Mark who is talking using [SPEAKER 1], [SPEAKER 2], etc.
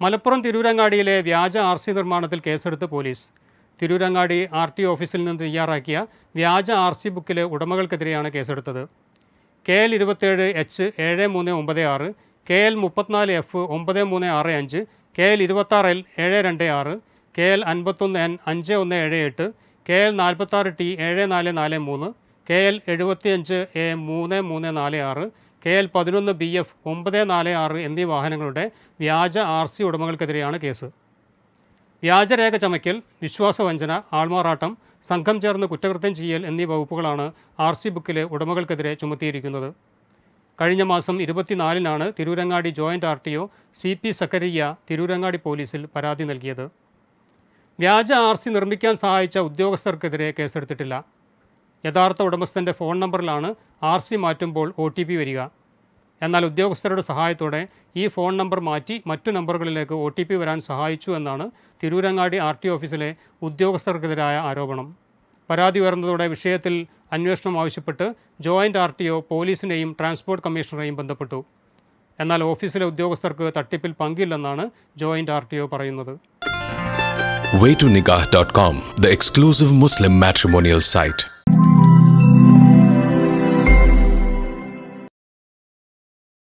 [SPEAKER 1] മലപ്പുറം തിരൂരങ്ങാടിയിലെ വ്യാജ R C നിർമ്മാണത്തിൽ കേസെടുത്ത് പോലീസ്. തിരൂരങ്ങാടി ആർ ടി ഓഫീസിൽ നിന്ന് തയ്യാറാക്കിയ വ്യാജ ആർ സി ബുക്കിലെ ഉടമകൾക്കെതിരെയാണ് കേസെടുത്തത്. കെ എൽ ഇരുപത്തേഴ് എച്ച് ഏഴ് മൂന്ന് ഒമ്പത് ആറ് കെ എൽ മുപ്പത്തിനാല് എഫ് ഒമ്പത് മൂന്ന് ആറ് അഞ്ച് കെ എൽ ഇരുപത്താറ് എൽ ഏഴ് രണ്ട് ആറ് കെ എൽ അൻപത്തൊന്ന് എൻ അഞ്ച് ഒന്ന് ഏഴ് എട്ട് കെ എൽ നാൽപ്പത്താറ് ടി ഏഴ് നാല് നാല് മൂന്ന് കെ എൽ എഴുപത്തിയഞ്ച് എ മൂന്ന് മൂന്ന് നാല് ആറ് കെ എൽ പതിനൊന്ന് ബി എഫ് ഒമ്പത് നാല് ആറ് എന്നീ വാഹനങ്ങളുടെ വ്യാജ ആർ സി ഉടമകൾക്കെതിരെയാണ് കേസ്. വ്യാജരേഖ ചമയ്ക്കൽ വിശ്വാസവഞ്ചന ആൾമാറാട്ടം സംഘം ചേർന്ന് കുറ്റകൃത്യം ചെയ്യൽ എന്നീ വകുപ്പുകളാണ് ആർ സി ബുക്കിലെ ഉടമകൾക്കെതിരെ ചുമത്തിയിരിക്കുന്നത്. കഴിഞ്ഞ മാസം ഇരുപത്തിനാലിനാണ് Tirurangadi joint R T O C P Zakariya Tirurangadi പോലീസിൽ പരാതി നൽകിയത്. വ്യാജ ആർ സി നിർമ്മിക്കാൻ സഹായിച്ച ഉദ്യോഗസ്ഥർക്കെതിരെ കേസെടുത്തിട്ടില്ല. യഥാർത്ഥ ഉടമസ്ഥന്റെ ഫോൺ നമ്പറിലാണ് ആർ സി മാറ്റുമ്പോൾ ഒ ടി പി വരിക. എന്നാൽ ഉദ്യോഗസ്ഥരുടെ സഹായത്തോടെ ഈ ഫോൺ നമ്പർ മാറ്റി മറ്റു നമ്പറുകളിലേക്ക് ഒ ടി പി വരാൻ സഹായിച്ചു എന്നാണ് തിരൂരങ്ങാടി ആർ ടി ഓഫീസിലെ ഉദ്യോഗസ്ഥർക്കെതിരായ ആരോപണം. പരാതി ഉയർന്നതോടെ വിഷയത്തിൽ അന്വേഷണം ആവശ്യപ്പെട്ട് ജോയിന്റ് ആർ ടി ഒ പോലീസിനെയും ട്രാൻസ്പോർട്ട് കമ്മീഷണറെയും ബന്ധപ്പെട്ടു. എന്നാൽ ഓഫീസിലെ ഉദ്യോഗസ്ഥർക്ക് തട്ടിപ്പിൽ പങ്കില്ലെന്നാണ് ജോയിന്റ് ആർ ടി ഒ പറയുന്നത്.
[SPEAKER 2] The exclusive Muslim matrimonial site.